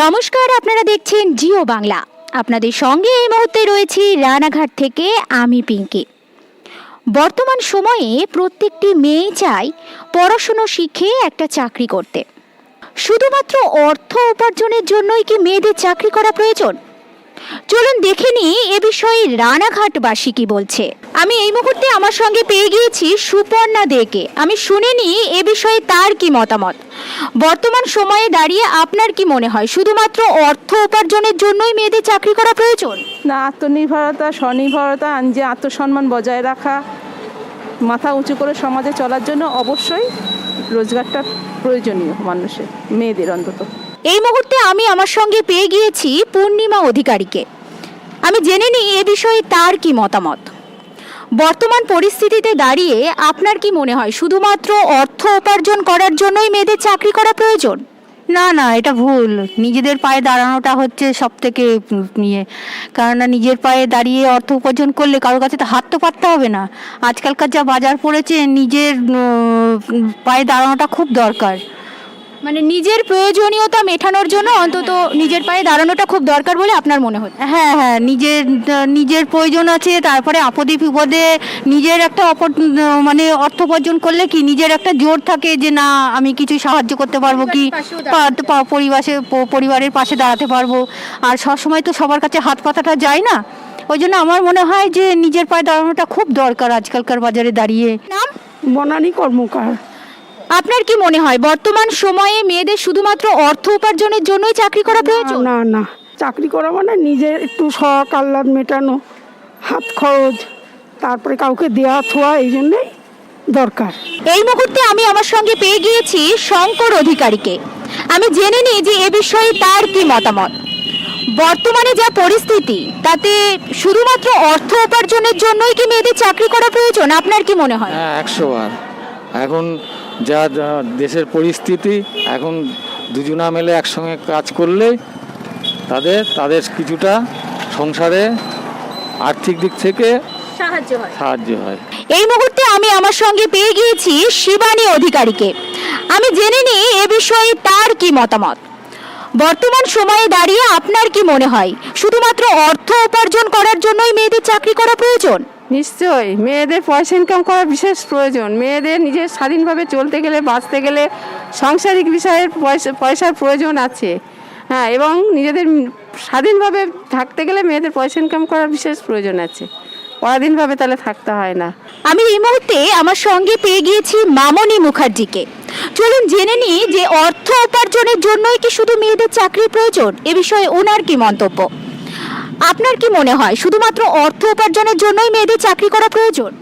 নমস্কার, আপনারা দেখছেন জিও বাংলা। আপনাদের সঙ্গে এই মুহূর্তে রয়েছি রানাঘাট থেকে আমি পিঙ্কি। বর্তমান সময়ে প্রত্যেকটি মেয়ে চায় পড়াশুনো শিখে একটা চাকরি করতে। শুধুমাত্র অর্থ উপার্জনের জন্যই কি মেয়েদের চাকরি করা প্রয়োজন? চলুন দেখে নিই এ বিষয়ে রানাঘাটবাসী কি বলছে। আমি এই মুহূর্তে আমার সঙ্গে পেয়ে গিয়েছি সুপর্ণা দেকে। আমি শুনিনি এ বিষয়ে তার কি মতামত। বর্তমান সময়ে দাঁড়িয়ে আপনার কি মনে হয়? শুধুমাত্র অর্থ উপার্জনের জন্যই মেয়েদের চাকরি করা প্রয়োজন? না, আত্মনির্ভরতা, স্বনির্ভরতা, যে আত্মসম্মান বজায় রাখা, মাথা উঁচু করে সমাজে চলার জন্য অবশ্যই রোজগারটা প্রয়োজনীয় মানুষের, মেয়েদের অন্তত। এই মুহূর্তে আমি আমার সঙ্গে পেয়ে গিয়েছি পূর্ণিমা অধিকারীকে। আমি জেনে নিই এ বিষয়ে তার কি মতামত। বর্তমান পরিস্থিতিতে দাঁড়িয়ে আপনার কি মনে হয়, শুধুমাত্র অর্থ উপার্জন করার জন্যই মেয়েদের চাকরি করা প্রয়োজন? না না, এটা ভুল। নিজেদের পায়ে দাঁড়ানোটা হচ্ছে সব থেকে নিয়ে কেননা নিজের পায়ে দাঁড়িয়ে অর্থ উপার্জন করলে কারোর কাছে তো হাত তো পাততে হবে না। আজকালকার যা বাজার পড়েছে, নিজের পায়ে দাঁড়ানোটা খুব দরকার। মানে নিজের প্রয়োজনীয়তা মেটানোর জন্য অন্তত নিজের পায়ে দাঁড়ানোটা খুব দরকার বলে আপনার মনে হয় হ্যাঁ হ্যাঁ নিজের নিজের প্রয়োজন আছে তারপরে আপদে বিপদে নিজের একটা অপর মানে অর্থ উপার্জন করলে কি নিজের একটা জোর থাকে যে না আমি কিছু সাহায্য করতে পারব কি? পা- পা- পরিবারে পরিবারের পাশে দাঁড়াতে পারব। আর সবসময় তো সবার কাছে হাত পাতাটা যায় না। ওই জন্য আমার মনে হয় যে নিজের পায়ে দাঁড়ানোটা খুব দরকার আজকালকার বাজারে দাঁড়িয়ে। নাম? বনানী কর্মকার। আপনার কি মনে হয় বর্তমান সময়ে মেয়েদের শুধুমাত্র অর্থ উপার্জনের জন্যই চাকরি করা প্রয়োজন? না না। চাকরি করা মানে নিজের একটু শখ আহ্লাদ মেটানো হাত খরচ তারপরে কাউকে দেওয়া থোয়া এই জন্যেই দরকার। এই মুহূর্তে আমি আমার সঙ্গে পেয়ে গিয়েছি শঙ্কর অধিকারীকে। আমি জেনে নিই যে এ বিষয়ে তার কি মতামত। বর্তমানে যা পরিস্থিতি তাতে শুধুমাত্র অর্থ উপার্জনের জন্যই কি মেয়েদের চাকরি করা প্রয়োজন? আপনার কি মনে হয়? হ্যাঁ একশো বার। এখন যা দেশের পরিস্থিতি এখন দুজনা মিলে একসঙ্গে কাজ করলে তাদের তাদের কিছুটা সংসারে আর্থিক দিক থেকে সাহায্য হয়। সাহায্য হয়। এই মুহূর্তে আমি আমার সঙ্গে পেয়ে গিয়েছি শিবানী অধিকারীকে। আমি জেনে নিই এ বিষয়ে তার কি মতামত। বর্তমান সময়ে দাঁড়িয়ে আপনার কি মনে হয়? শুধুমাত্র অর্থ উপার্জন চাকরি করা প্রয়োজন? নিশ্চয়ই। মেয়েদের পয়সা ইনকাম করা বিশেষ প্রয়োজন। মেয়েদের নিজের স্বাধীনভাবে চলতে গেলে বাঁচতে গেলে সাংসারিক বিষয়ের পয়সা পয়সার প্রয়োজন আছে। হ্যাঁ এবং নিজেদের স্বাধীনভাবে থাকতে গেলে মেয়েদের পয়সা ইনকাম করার বিশেষ প্রয়োজন আছে। পরাধীনভাবে তাহলে থাকতে হয় না। আমি এই মুহূর্তে আমার সঙ্গে পেয়ে গিয়েছি মামনি মুখার্জিকে। চলুন জেনে নিই যে অর্থ উপার্জনের জন্যই কি শুধু মেয়েদের চাকরির প্রয়োজন? এ বিষয়ে ওনার কি মন্তব্য? আপনার কি মনে হয়? শুধুমাত্র অর্থ উপার্জনের জন্যই মেয়েদের চাকরি করা প্রয়োজন?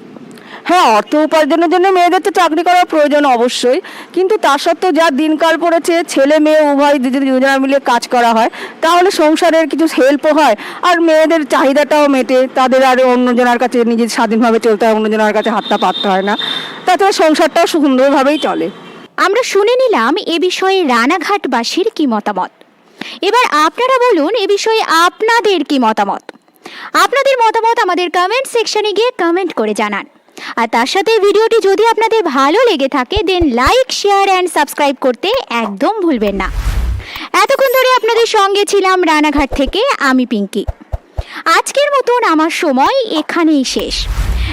হ্যাঁ অর্থ উপার্জনের জন্য মেয়েদের তো চাকরি করার প্রয়োজন অবশ্যই। কিন্তু তা সত্ত্বেও যা দিনকাল পড়েছে ছেলে মেয়ে উভয় যদি দুজনা মিলে কাজ করা হয় তাহলে সংসারের কিছু হেল্পও হয়। আর মেয়েদের চাহিদাটাও মেটে তাদের আর অন্যজনের কাছে নিজের স্বাধীনভাবে চলতে হয় অন্যজনের কাছে হাতটা পাততে হয় না। তাছাড়া সংসারটাও সুন্দরভাবেই চলে। আমরা শুনে নিলাম এ বিষয়ে রানাঘাটবাসীর কি মতামত। এবার আপনারা বলুন এ বিষয়ে আপনাদের কি মতামত? আপনাদের মতামত আমাদের কমেন্ট সেকশনে গিয়ে কমেন্ট করে জানান। আর তার সাথে ভিডিওটি যদি আপনাদের ভালো লেগে থাকে দেন লাইক শেয়ার অ্যান্ড সাবস্ক্রাইব করতে একদম ভুলবেন না। এতক্ষণ ধরে আপনাদের সঙ্গে ছিলাম রানাঘাট থেকে আমি পিঙ্কি। আজকের মতন আমার সময় এখানেই শেষ।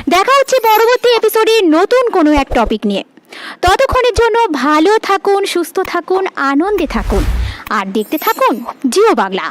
দেখা হচ্ছে পরবর্তী এপিসোডে নতুন কোনো এক টপিক নিয়ে। ততক্ষণের জন্য ভালো থাকুন, সুস্থ থাকুন, আনন্দে থাকুন। আর দেখতে থাকুন জিও বাংলা।